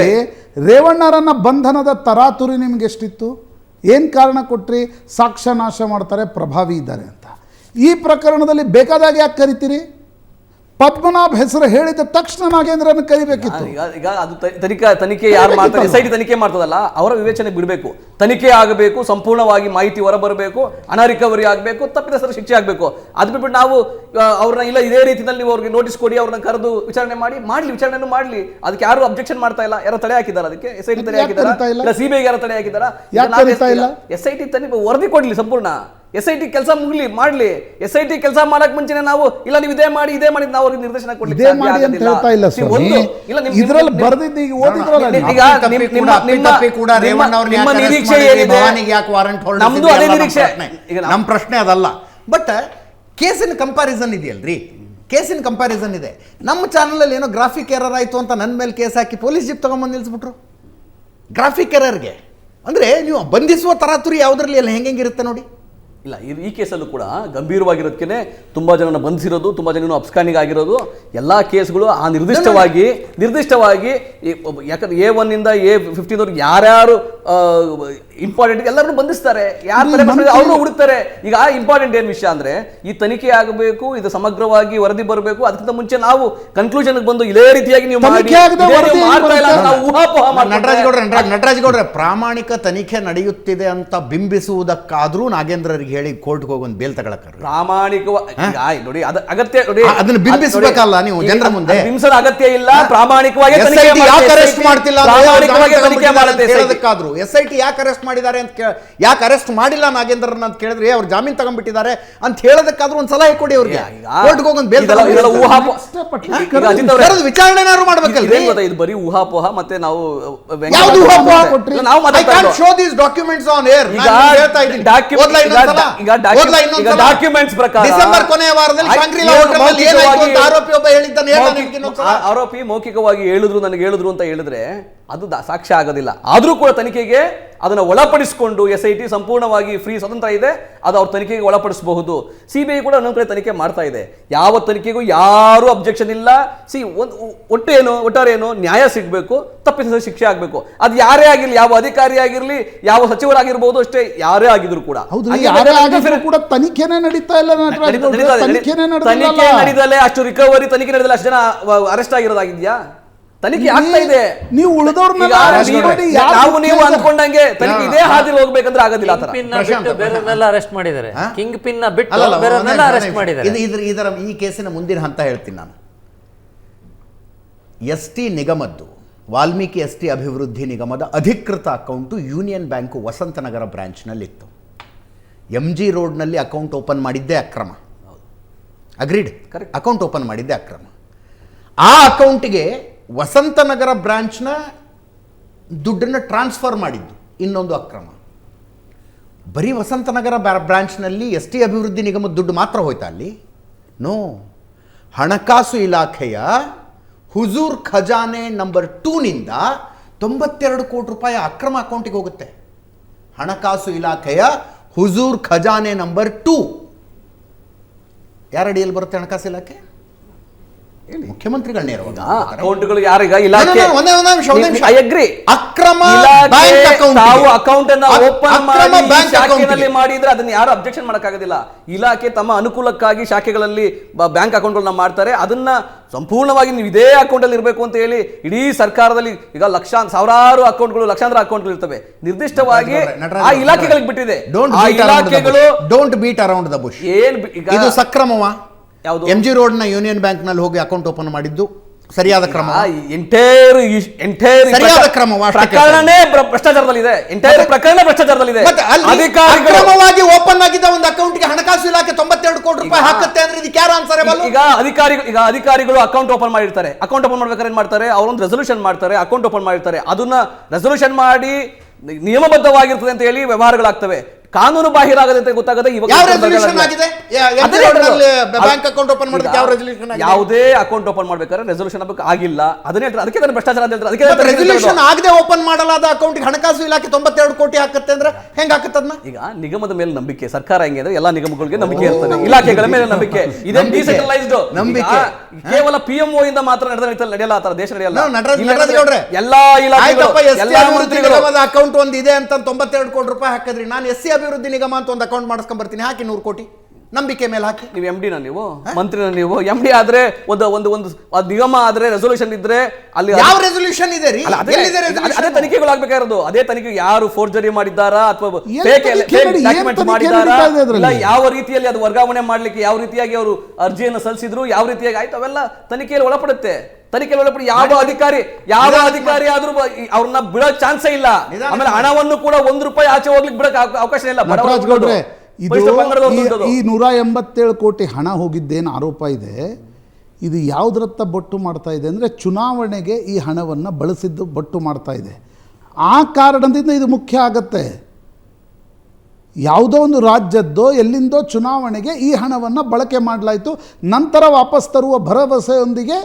ರೇವಣ್ಣರನ್ನ ಬಂಧನದ ತರಾತುರಿ ನಿಮ್ಗೆ ಎಷ್ಟಿತ್ತು? ಏನು ಕಾರಣ ಕೊಟ್ರಿ? ಸಾಕ್ಷ್ಯ ನಾಶ ಮಾಡ್ತಾರೆ ಪ್ರಭಾವಿ ಇದ್ದಾರೆ ಅಂತ. ಈ ಪ್ರಕರಣದಲ್ಲಿ ಬೇಕಾದಾಗ ಯಾಕೆ ಕರಿತೀರಿ? ಪದ್ಮನಾಭ್ ಹೆಸರು ಹೇಳಿದ ತಕ್ಷಣ ನಾಗೇಂದ್ರನ ಕರಿಬೇಕಿತ್ತು. ಈಗ ಈಗ ಅದು ತನಿಖೆ ತನಿಖೆ ಯಾರು ಮಾಡ್ತಾರೆ? ಎಸ್ ಐ ಟಿ ತನಿಖೆ ಮಾಡ್ತದಲ್ಲ ಅವರ ವಿವೇಚನೆ ಬಿಡಬೇಕು. ತನಿಖೆ ಆಗಬೇಕು ಸಂಪೂರ್ಣವಾಗಿ ಮಾಹಿತಿ ಹೊರಬರಬೇಕು ಹಣ ರಿಕವರಿ ಆಗಬೇಕು ತಪ್ಪಿತಸ್ಥರ ಶಿಕ್ಷೆ ಆಗಬೇಕು. ಅದು ಬಿಟ್ಬಿಟ್ಟು ನಾವು ಅವ್ರನ್ನ ಇಲ್ಲ ಇದೇ ರೀತಿಯಲ್ಲಿ ನೀವು ಅವ್ರಿಗೆ ನೋಟಿಸ್ ಕೊಡಿ ಅವ್ರನ್ನ ಕರೆದು ವಿಚಾರಣೆ ಮಾಡಿ ಮಾಡ್ಲಿ ವಿಚಾರಣೆನೂ ಮಾಡ್ಲಿ. ಅದಕ್ಕೆ ಯಾರು ಅಬ್ಜೆಕ್ಷನ್ ಮಾಡ್ತಾ ಇಲ್ಲ ಯಾರು ತಡೆ ಹಾಕಿದ್ದಾರೆ ಅದಕ್ಕೆ? ಎಸ್ ಐ ಟಿ ತಡೆ ಹಾಕಿದ್ದಾರೆ? ಸಿಬಿಐಗೆ ಯಾರೋ ತಡೆ ಹಾಕಿದ್ದಾರೆ? ಎಸ್ ಐ ಟಿ ತನಿಖೆ ವರದಿ ಕೊಡ್ಲಿ ಸಂಪೂರ್ಣ. ಎಸ್ ಐ ಟಿ ಕೆಲಸ ಮುಗಲಿ ಮಾಡ್ಲಿ. ಎಸ್ ಐ ಟಿ ಕೆಲಸ ಮಾಡಕ್ ಮುಂಚೆನೆ ನಾವು ಇಲ್ಲ ನೀವು ಇದೇ ಮಾಡಿ ಇದೇ ಮಾಡಿ ನಾವು ಅವ್ರಿಗೆ ನಿರ್ದೇಶನ ಕೊಡ್ಲಿಕ್ಕೆ ಇದೇ ಮಾಡಿ ಅಂತ ಹೇಳ್ತಾ ಇಲ್ಲ. ಒಂದು- ಇಲ್ಲ ನಿಮ್- ನಿಮ್- ಇದ್ರಲ್ಲಿ ಬರ್ದಿದ್ದು ಈಗ ಓದಿದ್ರಲ್ಲ ಈಗ ನಿಮ್ಮ ನಿಮ್ಮ ತಪ್ಪಿ ಕೂಡ ರೇವಣ್ಣ ನಿಮ್ಮ ನಿರೀಕ್ಷೆ? ಏನಿದೆ? ಭವಾನಿಗೆ ಯಾಕೆ ವಾರಂಟ್ ಹೋಲ್ಡ್ ನಮ್ದು ಅದೇ ನಿರೀಕ್ಷೆ. ಪ್ರಶ್ನೆ. ಈಗ ನಮ್ಮ ಪ್ರಶ್ನೆ ಅದಲ್ಲ. ಬಟ್ ಕೇಸಿನ ಕಂಪ್ಯಾರಿಸನ್ ಇದೆಯಲ್ರಿ? ಕೇಸಿನ ಕಂಪ್ಯಾರಿಸನ್ ಇದೆ. ನಮ್ಮ ಚಾನಲಲ್ಲಿ ಏನೋ ಗ್ರಾಫಿಕ್ ಎರರ್ ಆಯಿತು ಅಂತ ನನ್ನ ಮೇಲೆ ಕೇಸ್ ಹಾಕಿ ಪೊಲೀಸ್ ಜೀಪ್ ತಗೊಂಬಂದು ನಿಲ್ಲಿಸ್ಬಿಟ್ರು ಗ್ರಾಫಿಕ್ ಎರರ್ಗೆ ಅಂದ್ರೆ ನೀವು ಬಂಧಿಸುವ ತರಾತುರಿ ಯಾವ್ದ್ರಲ್ಲಿ ಎಲ್ಲ ಹೆಂಗೆ ಇರುತ್ತೆ ನೋಡಿ? ಇಲ್ಲ ಈ- ಈ ಕೇಸಲ್ಲೂ ಕೂಡ ಗಂಭೀರವಾಗಿರೋದಕ್ಕೆ ತುಂಬಾ ಜನನ ಬಂಧಿಸಿರೋದು ತುಂಬಾ ಜನ ಅಪ್ಸ್ಕಾನಿಗೆ ಆಗಿರೋದು. ಎಲ್ಲಾ ಕೇಸ್ಗಳು ಆ ನಿರ್ದಿಷ್ಟವಾಗಿ ನಿರ್ದಿಷ್ಟವಾಗಿ ಯಾಕಂದ್ರೆ ಎ ಒನ್ ಇಂದ ಎ ಫಿಫ್ಟೀನ್ವರೆಗೆ ಯಾರ್ಯಾರು ಇಂಪಾರ್ಟೆಂಟ್ ಎಲ್ಲರನ್ನು ಬಂಧಿಸ್ತಾರೆ. ಯಾರು ಅವರು ಹುಡುಕ್ತಾರೆ. ಈಗ ಇಂಪಾರ್ಟೆಂಟ್ ಏನು ವಿಷಯ ಅಂದ್ರೆ ಈ ತನಿಖೆ ಆಗಬೇಕು ಇದು ಸಮಗ್ರವಾಗಿ ವರದಿ ಬರಬೇಕು ಅದಕ್ಕಿಂತ ಮುಂಚೆ ನಾವು ಕನ್ಕ್ಲೂಷನ್ಗೆ ಬಂದು ಇದೇ ರೀತಿಯಾಗಿ ನೀವು ನಟರಾಜ್ ಗೌಡ್ರೆ ಪ್ರಾಮಾಣಿಕ ತನಿಖೆ ನಡೆಯುತ್ತಿದೆ ಅಂತ ಬಿಂಬಿಸುವುದಕ್ಕಾದ್ರೂ ನಾಗೇಂದ್ರರಿಗೆ ಹೇಳಿ ಕೋರ್ಟ್ಗೆ ಹೋಗಿ ಒಂದು ಬೇಲ್ ತಗೊಳಕ್ಕಾರೆ ಪ್ರಾಮಾಣಿಕವಾಗಿ ನೋಡಿ ಅದ ಅಗತ್ಯ ನೋಡಿ. ಅದನ್ನ ಬಿಂಬಿಸಬೇಕಲ್ಲ ನೀವು ಜನರ ಮುಂದೆ. ಅದ್ ಅಗತ್ಯ ಇಲ್ಲ ಪ್ರಾಮಾಣಿಕವಾಗಿ ಎಸ್ ಐ ತನಿಖೆ ಟಿ ಯಾಕೆ ಅರೆಸ್ಟ್ ಮಾಡ್ತಿಲ್ಲ. ಹೇಳೋದಕ್ಕಾದ್ರು ಎಸ್ ಐ ಟಿ. ಯಾಕೆ ಅರೆಸ್ಟ್ ಮಾಡಿದ್ದಾರೆ ಅಂತ ಕೇಳ ಯಾಕೆ ಅರೆಸ್ಟ್ ಮಾಡಿಲ್ಲ ನಾಗೇಂದ್ರನ್ ಅಂತ ಕೇಳಿದ್ರೆ ಅವ್ರು ಜಾಮೀನು ತಗೊಂಡ್ಬಿಟ್ಟಿದ್ದಾರೆ ಅಂತ ಹೇಳೋದಕ್ಕಾದ್ರೂ ಒಂದು ಸಲಹೆ ಕೊಡಿ ಅವ್ರಿಗೆ. ಕೋರ್ಟ್ಗೆ ಹೋಗಿ ಒಂದು ಬೇಲ್ ಕರೆದು ವಿಚಾರಣೆನಾದ್ರು ಮಾಡ್ಬೇಕಲ್ರಿ? ಗೊತ್ತಾ, ಇದು ಬರೀ ಊಹಾಪೋಹ ಮತ್ತೆ ನಾವು? ನಾವು ಐ ಮಾತಾಡ್ತಾ can show these documents on air ಈಗ ಹೇಳ್ತಾ ಇದ್ದೀನಿ. ಈಗ ಡಾಕ್ಯುಮೆಂಟ್ಸ್ ಪ್ರಕಾರ. ಡಿಸೆಂಬರ್ ಕೊನೆಯ ವಾರದಲ್ಲಿ ಶಾಂಗ್ರಿಲಾ ಏನು ಏನಾಯ್ತು ಅಂತ ಆರೋಪಿ ಒಬ್ಬ ಹೇಳಿದ್ದಾನೆ ಆರೋಪಿ ಮೌಖಿಕವಾಗಿ ಹೇಳಿದ್ರು ನನಗೆ ಹೇಳಿದ್ರು ಅಂತ ಹೇಳಿದ್ರೆ ಅದು ಸಾಕ್ಷ್ಯ ಆಗೋದಿಲ್ಲ. ಆದರೂ ಕೂಡ ತನಿಖೆಗೆ ಅದನ್ನು ಒಳಪಡಿಸಿಕೊಂಡು ಎಸ್ ಐ ಟಿ ಸಂಪೂರ್ಣವಾಗಿ ಫ್ರೀ ಸ್ವತಂತ್ರ ಇದೆ ಅದು ಅವ್ರ ತನಿಖೆಗೆ ಒಳಪಡಿಸಬಹುದು. ಸಿ ಬಿ ಐ ಕೂಡ ಒಂದೊಂದು ಕಡೆ ತನಿಖೆ ಮಾಡ್ತಾ ಇದೆ. ಯಾವ ತನಿಖೆಗೂ ಯಾರು ಅಬ್ಜೆಕ್ಷನ್ ಇಲ್ಲ. ಸಿ ಒಂದು ಒಟ್ಟು ಏನು ಒಟ್ಟಾರೆ ಏನು ನ್ಯಾಯ ಸಿಗಬೇಕು ತಪ್ಪಿಸಿದ ಶಿಕ್ಷೆ ಆಗಬೇಕು. ಅದು ಯಾರೇ ಆಗಿರಲಿ ಯಾವ ಅಧಿಕಾರಿ ಆಗಿರಲಿ ಯಾವ ಸಚಿವರಾಗಿರ್ಬೋದು ಅಷ್ಟೇ ಯಾರೇ ಆಗಿದ್ರು ಕೂಡ. ಕೂಡ ತನಿಖೆನೇ ನಡೀತಾ ಇಲ್ಲ ತನಿಖೆ ಅಷ್ಟು ರಿಕವರಿ ತನಿಖೆ ನಡೆದಲ್ಲ. ಅಷ್ಟು ಜನ ಅರೆಸ್ಟ್ ಆಗಿರೋದಾಗಿದ್ಯಾ? ತನಿಖೆ ಆಗ್ತಾ ಇದೆ. ನೀವು ಉಳಿದವ್ರನ್ನ ನೀವು- ನಾವು ಅನ್ಕೊಂಡಂಗೆ ತನಿಖೆ ಇದೇ ಹಾದಿಲಿ ಹೋಗ್ಬೇಕಂದ್ರೆ ಆಗೋದಿಲ್ಲ ಆತರ ಬಿಟ್ಟು ಅರೆಸ್ಟ್ ಮಾಡಿದ್ದಾರೆ. ಕಿಂಗ್ ಪಿನ್ ಬಿಟ್ಟು ಅರೆಸ್ಟ್. ಮಾಡಿದ್ದಾರೆ. ಇದು ಇದರ ಇದರ ಈ ಕೇಸಿನ ಮುಂದಿನ ಹಂತ ಹೇಳ್ತೀನಿ ನಾನು. ಎಸ್ ಟಿ ನಿಗಮದ್ದು ವಾಲ್ಮೀಕಿ ಎಸ್ ಟಿ ಅಭಿವೃದ್ಧಿ ನಿಗಮದ ಅಧಿಕೃತ ಅಕೌಂಟು ಯೂನಿಯನ್ ಬ್ಯಾಂಕು ವಸಂತನಗರ ಬ್ರಾಂಚ್ನಲ್ಲಿತ್ತು. ಎಂ ಜಿ ರೋಡ್ನಲ್ಲಿ ಅಕೌಂಟ್ ಓಪನ್ ಮಾಡಿದ್ದೇ ಅಕ್ರಮ. ಅಗ್ರೀಡ್ ಕರೆಕ್ಟ್ ಅಕೌಂಟ್ ಓಪನ್ ಮಾಡಿದ್ದೇ ಅಕ್ರಮ. ಆ ಅಕೌಂಟಿಗೆ ವಸಂತನಗರ ಬ್ರಾಂಚ್ನ ದುಡ್ಡನ್ನು ಟ್ರಾನ್ಸ್ಫರ್ ಮಾಡಿದ್ದು. ಇನ್ನೊಂದು ಅಕ್ರಮ. ಬರೀ ವಸಂತನಗರ ಬ್ರಾ- ಬ್ರಾಂಚ್ನಲ್ಲಿ ಎಸ್ ಟಿ ಅಭಿವೃದ್ಧಿ ನಿಗಮದ ದುಡ್ಡು ಮಾತ್ರ ಹೋಯ್ತಾ ಅಲ್ಲಿ? ನೋ. ಹಣಕಾಸು ಇಲಾಖೆಯ ಹುಜೂರ್ ಖಜಾನೆ ನಂಬರ್ ಟೂನಿಂದ ತೊಂಬತ್ತೆರಡು ಕೋಟಿ ರೂಪಾಯಿ ಅಕ್ರಮ ಅಕೌಂಟಿಗೆ ಹೋಗುತ್ತೆ. ಹಣಕಾಸು ಇಲಾಖೆಯ ಹುಜೂರ್ ಖಜಾನೆ ನಂಬರ್ ಟೂ. ಯಾರಡಿಯಲ್ಲಿ ಬರುತ್ತೆ ಹಣಕಾಸು ಇಲಾಖೆ? ಮುಖ್ಯಮಂತ್ರಿಗಳ ನೇರವಾಗಿ ಅಕೌಂಟ್ಗಳು ಯಾರೀಗ ಇಲಾಖೆ ಒಂದೇ ಒಂದೇ ನಿಮಿಷ, ಒಂದೇ ನಿಮಿಷ. ಐ ಅಗ್ರಿ ಅಕ್ರಮ ಬ್ಯಾಂಕ್ ಅಕೌಂಟ್ ತಾವು ಅಕೌಂಟ್ ಅನ್ನ ಓಪನ್ ಮಾಡಿ ಶಾಖೆನಲ್ಲಿ. ಮಾಡಿದ್ರೆ ಅದನ್ನ ಯಾರು ಅಬ್ಜೆಕ್ಷನ್ ಮಾಡಕ್ಕಾಗೋದಿಲ್ಲ. ಇಲಾಖೆ ತಮ್ಮ ಅನುಕೂಲಕ್ಕಾಗಿ ಶಾಖೆಗಳಲ್ಲಿ ಬ್ಯಾಂಕ್ ಅಕೌಂಟ್ಗಳನ್ನ ಮಾಡ್ತಾರೆ. ಅದನ್ನ ಸಂಪೂರ್ಣವಾಗಿ ನೀವು ಇದೇ ಅಕೌಂಟ್ ಅಲ್ಲಿ ಇರಬೇಕು ಅಂತ ಹೇಳಿ ಇಡೀ ಸರ್ಕಾರದಲ್ಲಿ ಈಗ ಲಕ್ಷಾಂತರ ಸಾವಿರಾರು ಅಕೌಂಟ್ಗಳು ಲಕ್ಷಾಂತರ ಅಕೌಂಟ್ಗಳು ಇರ್ತವೆ. ನಿರ್ದಿಷ್ಟವಾಗಿ ಆ ಇಲಾಖೆಗಳಿಗೆ ಬಿಟ್ಟಿದೆ. ಆ ಇಲಾಖೆಗಳು don't beat around the bush ಏನ್ ಇದು ಸಕ್ರಮವಾ? ಯಾವುದು? ಎಂ ಜಿ ರೋಡ್ನ ಯೂನಿಯನ್ ಬ್ಯಾಂಕ್ನಲ್ಲಿ ಹೋಗಿ ಅಕೌಂಟ್ ಓಪನ್ ಮಾಡಿದ್ದು ಸರಿಯಾದ ಕ್ರಮ. ಎಂಟೈರ್ ಎಂಟೈರ್ ಸರಿಯಾದ ಕ್ರಮ, ಪ್ರಕರಣನೇ ಭ್ರ- ಭ್ರಷ್ಟಾಚಾರದಲ್ಲಿದೆ. ಎಂಟೈರ್ ಪ್ರಕರಣ ಭ್ರಷ್ಟಾಚಾರದಲ್ಲಿದೆ. ಅಕ್ರಮವಾಗಿ ಓಪನ್ ಆಗಿದ್ದ ಒಂದು ಅಕೌಂಟ್ಗೆ ಹಣಕಾಸು ಇಲಾಖೆ ತೊಂಬತ್ತೆರಡು ಕೋಟಿ ರೂಪಾಯಿ ಹಾಕುತ್ತೆ ಅಂದ್ರೆ ಇದಕ್ಕೆ ಯಾರು ಆನ್ಸರ್ ಈಗ ಅಧಿಕಾರಿಗಳು ಈಗ ಅಧಿಕಾರಿಗಳು ಅಕೌಂಟ್ ಓಪನ್ ಮಾಡಿರ್ತಾರೆ. ಅಕೌಂಟ್ ಓಪನ್ ಮಾಡ್ಬೇಕಾದ್ರೆ ಏನ್ ಮಾಡ್ತಾರೆ? ಅವರೊಂದು ರೆಸೊಲ್ಯೂಷನ್ ಮಾಡ್ತಾರೆ. ಅಕೌಂಟ್ ಓಪನ್ ಮಾಡಿರ್ತಾರೆ. ಅದನ್ನ ರೆಸೊಲ್ಯೂಷನ್ ಮಾಡಿ ನಿಯಮಬದ್ಧವಾಗಿರ್ತದೆ ಅಂತ ಹೇಳಿ ವ್ಯವಹಾರಗಳಾಗ್ತವೆ. ಕಾನೂನು ಬಾಹಿರ ಆಗದೆ? ಅಂತ ಗೊತ್ತಾಗದೆ? ಯಾವುದೇ ಅಕೌಂಟ್ ಓಪನ್ ಮಾಡ್ಬೇಕಾದ್ರೆ ರೆಸಲ್ಯೂಷನ್ ಆಗಿಲ್ಲ. ಅದನ್ನೇ ಅದಕ್ಕೆ ಭ್ರಷ್ಟಾಚಾರ ಅಂತ ಅದಕ್ಕೆ ರೆಸಲ್ಯೂಷನ್. ಆಗದೆ ಓಪನ್ ಮಾಡಲಾದ ಅಕೌಂಟ್ ಹಣಕಾಸು ಇಲಾಖೆ ತೊಂಬತ್ತೆರಡು ಕೋಟಿ ಹಾಕುತ್ತೆ ಅಂದ್ರೆ ಹೆಂಗ್ ಹಾಕತ್ತದ್ನ ಈಗ ನಿಗಮದ ಮೇಲೆ ನಂಬಿಕೆ ಸರ್ಕಾರ ಹೆಂಗೆ ಅಂದ್ರೆ ಎಲ್ಲಾ ನಿಗಮಗಳಿಗೆ ನಂಬಿಕೆ ಇರ್ತದೆ. ಇಲಾಖೆಗಳ ಮೇಲೆ ನಂಬಿಕೆ. ಇದೇ. ಡಿಸೆಂಟ್ರಲೈಸ್ಡ್ ನಂಬಿಕೆ. ಕೇವಲ ಪಿ ಎಂ ಇಂದ ಮಾತ್ರ ನಡೆದ ನಡೆಯಲ್ಲ ಆತರ ದೇಶ ನಡೆಯಲ್ಲ. ಎಲ್ಲಾ ನಿಗಮದ ಅಕೌಂಟ್ ಒಂದು ಇದೆ ಅಂತ ತೊಂಬತ್ತೆರಡು ಕೋಟಿ ರೂಪಾಯಿ ಹಾಕಿದ್ರಿ. ನಾನು ಎಸ್ ಸಿ ಅಭಿವೃದ್ಧಿ ನಿಗಮ ಅಂತ ಒಂದು ಅಕೌಂಟ್ ಮಾಡಿಸ್ಕೊಂಡ್ಬರ್ತೀನಿ ಹಾಕಿ ನೂರು ಕೋಟಿ. ನಂಬಿಕೆ ಮೇಲೆ ಹಾಕಿ. ನೀವು ಎಂ ಡಿನ ನೀವು? ಮಂತ್ರಿನ ನೀವು? ಎಂ ಡಿ ಆದ್ರೆ ಒಂದು ಒಂದು ಒಂದು ಅದ್ ನಿಗಮ ಆದ್ರೆ ರೆಸೊಲ್ಯೂಷನ್ ಇದ್ರೆ ಅಲ್ಲಿ ಯಾವ ರೆಸೊಲ್ಯೂಷನ್ ಇದೆ ರೀ? ಅಲ್ಲ, ಅದೇ ಎಲ್ಲಿದೆ ಅದೇ resolution? ತನಿಖೆಗಳು ಆಗ್ಬೇಕಾಗಿರೋದು. ಅದೇ ತನಿಖೆ ಯಾರು ಫೋರ್ಜರಿ ಮಾಡಿದ್ದಾರಾ ಅಥವಾ ಏನ್ ಫೇಕ್ ತನಿಖೆ ನಡಿ- ಏನ್ ಡಾಕ್ಯುಮೆಂಟ್ ತನಿಖೆ ಮಾಡಿದ್ದಾರಾ? ನಡೀತಾ ಇದೆ ಅದ್ರಲ್ಲಿ? ಇಲ್ಲ ಯಾವ ರೀತಿಯಲ್ಲಿ ಅದು ವರ್ಗಾವಣೆ ಮಾಡ್ಲಿಕ್ಕೆ ಯಾವ ರೀತಿಯಾಗಿ ಅವರು ಅರ್ಜಿಯನ್ನು ಸಲ್ಲಿಸಿದ್ರು ಯಾವ ರೀತಿಯಾಗಿ ಆಯ್ತು ಅವೆಲ್ಲ ತನಿಖೆಯಲ್ಲಿ ಒಳಪಡುತ್ತೆ. ತನಿಖೆಯಲ್ಲಿ ಒಳಪಡಿ ಯಾವ ಅಧಿಕಾರಿ ಯಾವ ಅಧಿಕಾರಿ ಆದ್ರೂ ಅವ್ರನ್ನ ಬಿಡೋ ಚಾನ್ಸೇ ಇಲ್ಲ. ಆಮೇಲೆ ಹಣವನ್ನು ಕೂಡ ಒಂದ್ ರೂಪಾಯಿ ಆಚೆ ಹೋಗ್ಲಿಕ್ಕೆ ಬಿಡಕ್ ಅವಕಾಶ ಇಲ್ಲ. ಗೌಡ್ರೆ ಇದು. ಈ ನೂರ ಎಂಬತ್ತೇಳು ಕೋಟಿ ಹಣ ಹೋಗಿದ್ದೇನು ಆರೋಪ ಇದೆ. ಇದು ಯಾವುದ್ರತ್ತ ಬೊಟ್ಟು ಮಾಡ್ತಾ ಇದೆ ಅಂದರೆ ಚುನಾವಣೆಗೆ ಈ ಹಣವನ್ನು ಬಳಸಿದ್ದು ಬೊಟ್ಟು ಮಾಡ್ತಾ ಇದೆ. ಆ ಕಾರಣದಿಂದ ಇದು ಮುಖ್ಯ ಆಗತ್ತೆ. ಯಾವುದೋ ಒಂದು ರಾಜ್ಯದ್ದೋ ಎಲ್ಲಿಂದೋ ಚುನಾವಣೆಗೆ ಈ ಹಣವನ್ನು ಬಳಕೆ ಮಾಡಲಾಯಿತು. ನಂತರ ವಾಪಸ್ ತರುವ ಭರವಸೆಯೊಂದಿಗೆ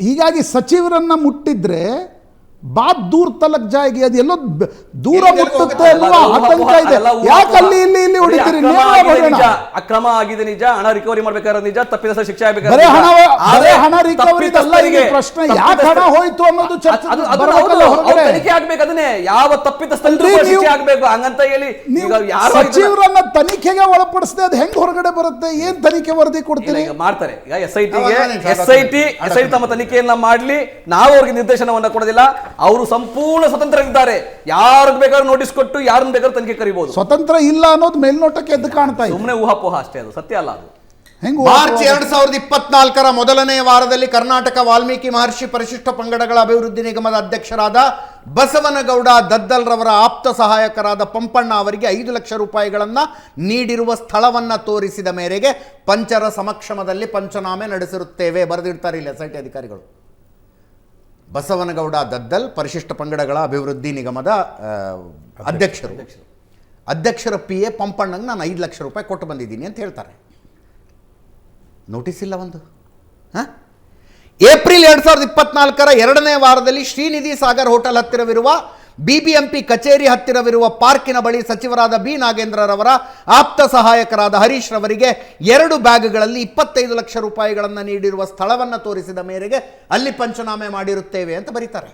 ಹೀಗಾಗಿ ಸಚಿವರನ್ನು ಮುಟ್ಟಿದ್ರೆ ಬಾತ್ ದೂರ್ ತಲಕ್ ಜಾಯಿಗೆ ಅದು ಎಲ್ಲೋ ದೂರ ಮುಟ್ಟುತ್ತೆ? ಅನ್ನುವ ಆತಂಕ ಇದೆ. ಯಾಕೆ ಅಲ್ಲಿ ಇಲ್ಲಿ ಇಲ್ಲಿ ಹೊಡಿತೀರಿ? ಅಕ್ರಮ ಆಗಿದೆ ನಿಜ ಅಕ್ರಮ ಆಗಿದೆ ನಿಜ ಹಣ ರಿಕವರಿ ಮಾಡ್ಬೇಕಾದ್ರೆ ನಿಜ ತಪ್ಪಿದ ಶಿಕ್ಷೆ ಆಗ್ಬೇಕಾದ್ರೆ ಹಣ. ಆದ್ರೆ ಹಣ ರಿಕವರಿ ಅಲ್ಲ ಪ್ರಶ್ನೆ. ಯಾಕೆ ಹಣ ಹೋಯ್ತು ಅನ್ನೋದು ತನಿಖೆ ಆಗ್ಬೇಕು ಅದನ್ನೇ. ಯಾವ ಶಿಕ್ಷೆ ನೀವು- ಆಗ್ಬೇಕು. ಹಂಗಂತ ಹೇಳಿ ಯಾರೋ ಸಚಿವರನ್ನ ತನಿಖೆಗೆ ಒಳಪಡಿಸದೆ ಅದು ಹೆಂಗ್ ಹೊರಗಡೆ ಬರುತ್ತೆ? ಏನ್ ತನಿಖೆ ವರದಿ ಕೊಡ್ತೀನಿ ಕೊಡ್ತೀರಿ ಈಗ ಮಾಡ್ತಾರೆ. ಈಗ ಎಸ್ ಐ ಟಿ ಟಿಗೆ S I T S I T ತಮ್ಮ ತನಿಖೆಯನ್ನ ಮಾಡ್ಲಿ. ನಾವು ಅವ್ರಿಗೆ ನಿರ್ದೇಶನವನ್ನ ಕೊಡೋದಿಲ್ಲ. ಅವರು ಸಂಪೂರ್ಣ ಸ್ವತಂತ್ರ ಇದ್ದಾರೆ ಯಾರಿಗೆ ಬೇಕಾದ್ರೂ ನೋಟಿಸ್ ಕೊಟ್ಟು ಯಾರನ್ನ ಬೇಕಾದ್ರೂ ತನಿಖೆ ಕರಿಬಹುದು ಸ್ವತಂತ್ರ ಇಲ್ಲ ಅನ್ನೋದು ಮೇಲ್ನೋಟಕ್ಕೆ ಎದ್ದು ಕಾಣ್ತಾ ಇದೆ. ಸುಮ್ಮನೆ ಊಹಾಪೋಹ ಅಷ್ಟೇ ಅದು ಸತ್ಯ ಅಲ್ಲ ಅದು. ಹೆಂಗ್ ಮಾರ್ಚ್ ಎರಡ್ ಸಾವಿರದ ಇಪ್ಪತ್ನಾಲ್ಕರ ಮೊದಲನೇ ವಾರದಲ್ಲಿ ಕರ್ನಾಟಕ ವಾಲ್ಮೀಕಿ ಮಹರ್ಷಿ ಪರಿಶಿಷ್ಟ ಪಂಗಡಗಳ ಅಭಿವೃದ್ಧಿ ನಿಗಮದ ಅಧ್ಯಕ್ಷರಾದ ಬಸವನಗೌಡ ದದ್ದಲ್ರವರ ಆಪ್ತ ಸಹಾಯಕರಾದ ಪಂಪಣ್ಣ ಅವರಿಗೆ ಐದು ಲಕ್ಷ ರೂಪಾಯಿಗಳನ್ನ ನೀಡಿರುವ ಸ್ಥಳವನ್ನ ತೋರಿಸಿದ ಮೇರೆಗೆ ಪಂಚರ ಸಮಕ್ಷಮದಲ್ಲಿ ಪಂಚನಾಮೆ ನಡೆಸಿರುತ್ತೇವೆ. ಬರೆದಿಡ್ತಾರೆ ಇಲ್ಲಿ ಎಸ್ ಐ ಟಿ ಅಧಿಕಾರಿಗಳು. ಬಸವನಗೌಡ ದದ್ದಲ್ ಪರಿಶಿಷ್ಟ ಪಂಗಡಗಳ ಅಭಿವೃದ್ಧಿ ನಿಗಮದ ಅಧ್ಯಕ್ಷರು. ಅಧ್ಯಕ್ಷರ ಪಿ ಎ ಪಂಪಣ್ಣಂಗೆ ನಾನು ಐದು ಲಕ್ಷ ರೂಪಾಯಿ ಕೊಟ್ಟು ಬಂದಿದ್ದೀನಿ ಅಂತ ಹೇಳ್ತಾರೆ. ನೋಟಿಸ್ ಇಲ್ಲ ಒಂದು. ಹಾಂ? ಏಪ್ರಿಲ್ ಎರಡು ಸಾವಿರದ ಇಪ್ಪತ್ನಾಲ್ಕರ ಎರಡನೇ ವಾರದಲ್ಲಿ ಶ್ರೀನಿಧಿ ಸಾಗರ್ ಹೋಟೆಲ್ ಹತ್ತಿರವಿರುವ ಬಿಬಿಎಂಪಿ ಕಚೇರಿ ಹತ್ತಿರವಿರುವ ಪಾರ್ಕಿನ ಬಳಿ ಸಚಿವರಾದ ಬಿ ನಾಗೇಂದ್ರರವರ ಆಪ್ತ ಸಹಾಯಕರಾದ ಹರೀಶ್ ರವರಿಗೆ ಎರಡು ಬ್ಯಾಗ್ಗಳಲ್ಲಿ ಇಪ್ಪತ್ತೈದು ಲಕ್ಷ ರೂಪಾಯಿಗಳನ್ನು ನೀಡಿರುವ ಸ್ಥಳವನ್ನು ತೋರಿಸಿದ ಮೇರೆಗೆ ಅಲ್ಲಿ ಪಂಚನಾಮೆ ಮಾಡಿರುತ್ತೇವೆ ಅಂತ ಬರೀತಾರೆ.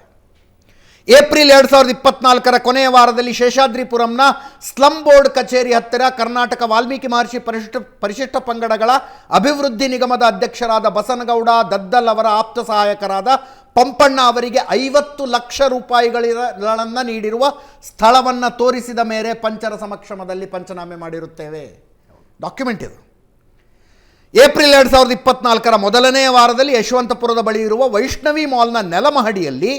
ಏಪ್ರಿಲ್ ಎರಡು ಸಾವಿರದ ಇಪ್ಪತ್ನಾಲ್ಕರ ಕೊನೆಯ ವಾರದಲ್ಲಿ ಶೇಷಾದ್ರಿಪುರಂನ ಸ್ಲಂ ಬೋರ್ಡ್ ಕಚೇರಿ ಹತ್ತಿರ ಕರ್ನಾಟಕ ವಾಲ್ಮೀಕಿ ಮಹರ್ಷಿ ಪರಿಶಿಷ್ಟ ಪರಿಶಿಷ್ಟ ಪಂಗಡಗಳ ಅಭಿವೃದ್ಧಿ ನಿಗಮದ ಅಧ್ಯಕ್ಷರಾದ ಬಸನಗೌಡ, ದದ್ದಲ್ ಅವರ ಆಪ್ತ ಸಹಾಯಕರಾದ ಪಂಪಣ್ಣ ಅವರಿಗೆ ಐವತ್ತು ಲಕ್ಷ ರೂಪಾಯಿಗಳನ್ನು ನೀಡಿರುವ ಸ್ಥಳವನ್ನು ತೋರಿಸಿದ ಮೇಲೆ ಪಂಚರ ಸಮಕ್ಷಮದಲ್ಲಿ ಪಂಚನಾಮೆ ಮಾಡಿರುತ್ತೇವೆ. ಡಾಕ್ಯುಮೆಂಟ್ ಇದು. ಏಪ್ರಿಲ್ ಎರಡು ಸಾವಿರದ ಇಪ್ಪತ್ನಾಲ್ಕರ ಮೊದಲನೇ ವಾರದಲ್ಲಿ ಯಶವಂತಪುರದ ಬಳಿ ಇರುವ ವೈಷ್ಣವಿ ಮಾಲ್ನ ನೆಲಮಹಡಿಯಲ್ಲಿ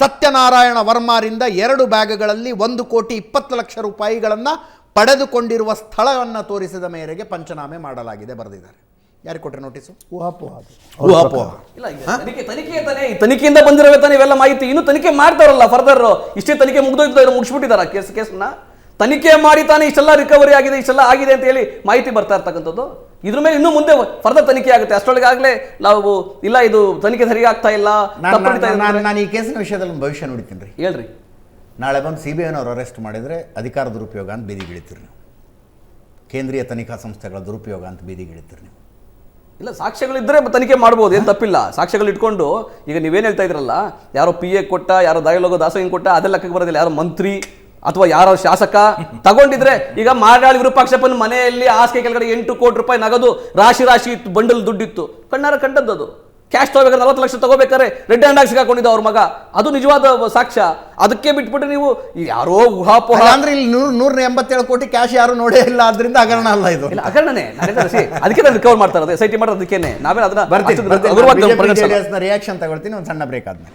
ಸತ್ಯನಾರಾಯಣ ವರ್ಮಾರಿಂದ ಎರಡು ಬ್ಯಾಗ್ಗಳಲ್ಲಿ ಒಂದು ಕೋಟಿ ಇಪ್ಪತ್ತು ಲಕ್ಷ ರೂಪಾಯಿಗಳನ್ನು ಪಡೆದುಕೊಂಡಿರುವ ಸ್ಥಳವನ್ನು ತೋರಿಸಿದ ಮೇರೆಗೆ ಪಂಚನಾಮೆ ಮಾಡಲಾಗಿದೆ ಬರೆದಿದ್ದಾರೆ. ಯಾರು ಕೊಟ್ಟರೆ ನೋಟಿಸು ಊಹಾಪೋಹ. ಊಹಾಪೋಹ. ಇಲ್ಲ ತನಿಖೆ ತನಿಖೆ ತಾನೇ ಈ ತನಿಖೆಯಿಂದ ಬಂದಿರೋ ತಾನೇ ಇವೆಲ್ಲ ಮಾಹಿತಿ. ಇನ್ನು ತನಿಖೆ ಮಾಡ್ತಾರಲ್ಲ ಫರ್ದರ್ ಇಷ್ಟೇ ತನಿಖೆ ಮುಗ್ದೋಯ್ತು ಮುಗಿಸ್ಬಿಟ್ಟಿದ್ದಾರೆ ಕೇಸ್ ಕೇಸ್ನ? ತನಿಖೆ ಮಾಡಿ ತಾನೇ ಇಷ್ಟೆಲ್ಲ ರಿಕವರಿ ಆಗಿದೆ ಇಷ್ಟೆಲ್ಲ ಆಗಿದೆ ಅಂತ ಹೇಳಿ ಮಾಹಿತಿ ಬರ್ತಾ ಇರ್ತಕ್ಕಂಥದ್ದು. ಇದ್ರ ಮೇಲೆ ಇನ್ನೂ ಮುಂದೆ ಫರ್ದರ್ ತನಿಖೆ ಆಗುತ್ತೆ. ಅಷ್ಟರೊಳಗೆ ಆಗ್ಲೇ ನಾವು ಇಲ್ಲ ಇದು ತನಿಖೆ ಸರಿ ಆಗ್ತಾ ಇಲ್ಲ ನಾನು ಈ ಕೇಸಿನ ವಿಷಯದಲ್ಲಿ ಭವಿಷ್ಯ ನೋಡ್ತೀನಿ ರೀ. ಹೇಳ್ರಿ. ನಾಳೆ ಬಂದು ಸಿ ಬಿ ಐನವ್ರು ಅರೆಸ್ಟ್ ಮಾಡಿದರೆ ಅಧಿಕಾರ ದುರುಪಯೋಗ ಅಂತ ಬೀದಿಗಿಳಿತೀರಿ ನೀವು. ಕೇಂದ್ರೀಯ ತನಿಖಾ ಸಂಸ್ಥೆಗಳ ದುರುಪಯೋಗ ಅಂತ ಬೀದಿಗಿಳಿತೀರಿ ನೀವು. ಇಲ್ಲ ಸಾಕ್ಷ್ಯಗಳಿದ್ದರೆ ತನಿಖೆ ಮಾಡ್ಬೋದು ಏನು ತಪ್ಪಿಲ್ಲ. ಸಾಕ್ಷ್ಯಗಳು ಇಟ್ಕೊಂಡು ಈಗ ನೀವೇನು ಹೇಳ್ತಾ ಇದ್ರಲ್ಲ ಯಾರೋ ಪಿ ಎ ಕೊಟ್ಟ ಯಾರೋ ದಯಲೋಗ ದಾಸೋಹಿಂಗ್ ಕೊಟ್ಟ ಅದೆಲ್ಲ ಲೆಕ್ಕಕ್ಕೆ ಬರೋದಿಲ್ಲ. ಯಾರೋ ಮಂತ್ರಿ ಅಥವಾ ಯಾರ ಶಾಸಕ ತಗೊಂಡಿದ್ರೆ ಈಗ ಮಾಡಾಳಿ ವಿರೂಪಾಕ್ಷಪ್ಪನ ಮನೆಯಲ್ಲಿ ಹಾಸಿಗೆ ಕೆಳಗಡೆ ಎಂಟು ಕೋಟಿ ರೂಪಾಯಿ ನಗದು ರಾಶಿ ರಾಶಿ ಇತ್ತು ಬಂಡಲ್ ದುಡ್ಡಿತ್ತು. ಕಣ್ಣಾರ ಕಂಡದ್ದು ಅದು ಕ್ಯಾಶ್ ತಗೋಬೇಕಾದ್ರೆ ನಲವತ್ತು ಲಕ್ಷ ತಗೋಬೇಕಾದ್ರೆ ರೆಡ್ ಹ್ಯಾಂಡ್ ಆಗಿ ಸಿಗಾಕೊಂಡಿದ್ದ ಅವ್ರ ಮಗ. ಅದು ನಿಜವಾದ ಸಾಕ್ಷ್ಯ. ಅದಕ್ಕೆ ಬಿಟ್ಬಿಟ್ಟು ನೀವು ಯಾರೋ ಊಹಾಪೋಹ ಅಂದ್ರೆ ಇಲ್ಲಿ ನೂರ ನೂರ ಎಂಬತ್ತೇಳು ಕೋಟಿ ಕ್ಯಾಶ್ ಯಾರು ನೋಡೇ ಇಲ್ಲ ಆದ್ರಿಂದ ಹಗರಣ ಅಲ್ಲ ಇದು. ಇಲ್ಲ ಹಗರಣನೇ. ಅದಕ್ಕೆ ನಾನು ರಿಕವರ್ ಮಾಡ್ತಾರೆ ಅದೇ ಎಸ್ ಐ ಟಿ ಮಾಡೋದು ಅದಕ್ಕೇನೆ. ನಾವೇನು ಅದನ್ನ ರಿಯಾಕ್ಷನ್ ತಗೊಳ್ತೀನಿ ಒಂದು ಸಣ್ಣ ಬ್ರೇಕ್ ಆದ್ಮೇಲೆ.